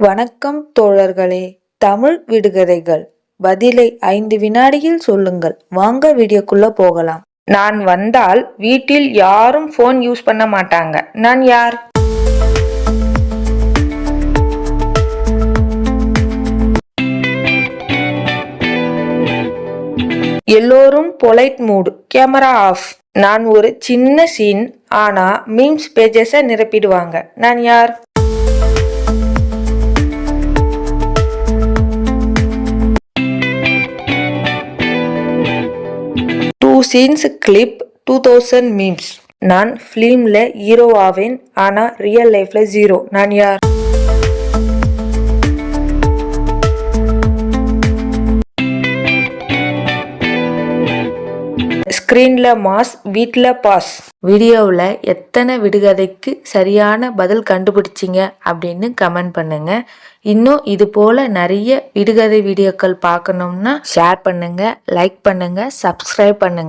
வணக்கம் தோழர்களே தமிழ் விடுகதைகள். பதிலை ஐந்து வினாடியில் சொல்லுங்கள். வாங்க வீடியோக்குள்ள போகலாம். நான் வந்தால் வீட்டில் யாரும் ஃபோன் யூஸ் பண்ண மாட்டாங்க. நான் யார்? எல்லோரும் பொலைட் மூடு கேமரா ஆஃப் நான் ஒரு சின்ன சீன் ஆனா மீம்ஸ் பேஜஸ நிரப்பிடுவாங்க. நான் யார்? Scenes clip two thousand memes நான் ஃபிலிமில் ஹீரோ ஆவேன் ஆனால் ரியல் லைஃப்பில் ஜீரோ நான் யார்? ஸ்க்ரீனில் மாஸ் வீட்டில் பாஸ். வீடியோவில் எத்தனை விடுகதைக்கு சரியான பதில் கண்டுபிடிச்சிங்க அப்படின்னு கமெண்ட் பண்ணுங்கள் இன்னும் இது போல் நிறைய விடுகதை வீடியோக்கள் பார்க்கணும்னா ஷேர் பண்ணுங்கள் லைக் பண்ணுங்கள் சப்ஸ்கிரைப் பண்ணுங்கள்